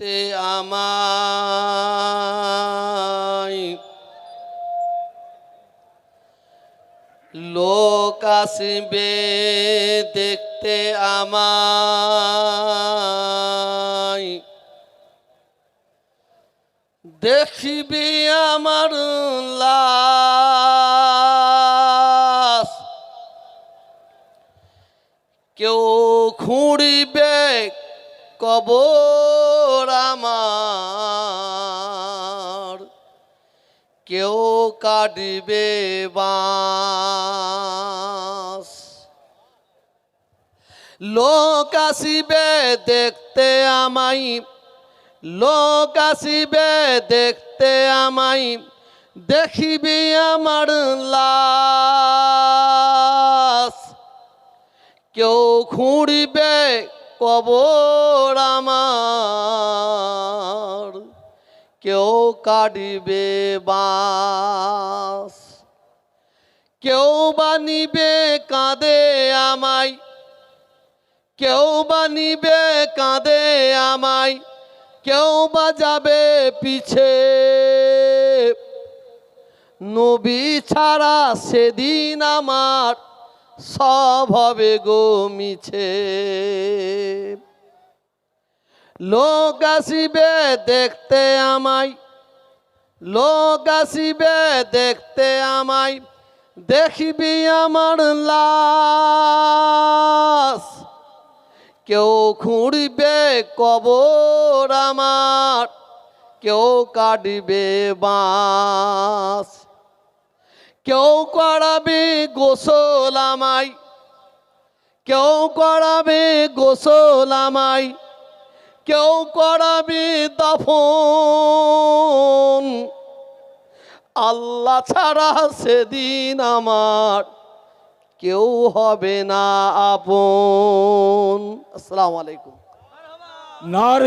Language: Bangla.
দেখতে আমায় লোক আসবে দেখতে আমায়। দেখিবি আমার লাশ। কেউ খুঁড়িবে কবর। কেউ কাটবে বাঁশ। লোক আসিবে দেখতে আমায়, লোক আসিবে দেখতে আমায়, দেখিবি আমার লাশ। কেউ খুঁড়িবে কবর আমার কেউ কাটিবে বাস। কেউ বানিবে কাঁদে আমায়। কেউ বানিবে কাঁদে আমায়। কেউ বাজাবে পিছে। নবী ছাড়া সেদিন আমার সব হবে গো মিছে। লোক আসিবে দেখতে আমায়, লোক আসিবে দেখতে আমায়, দেখিবি আমার লাশ। কেউ খুঁড়িবে কবর আমার, কেউ কাটবে বাঁশ। কেউ করাবে গোসল আমায়, কেউ করাবে গোসল আমায় কেউ করাবি দাফন। আল্লাহ ছাড়া সেদিন আমার কেউ হবে না আপন। আসসালামু আলাইকুম। নার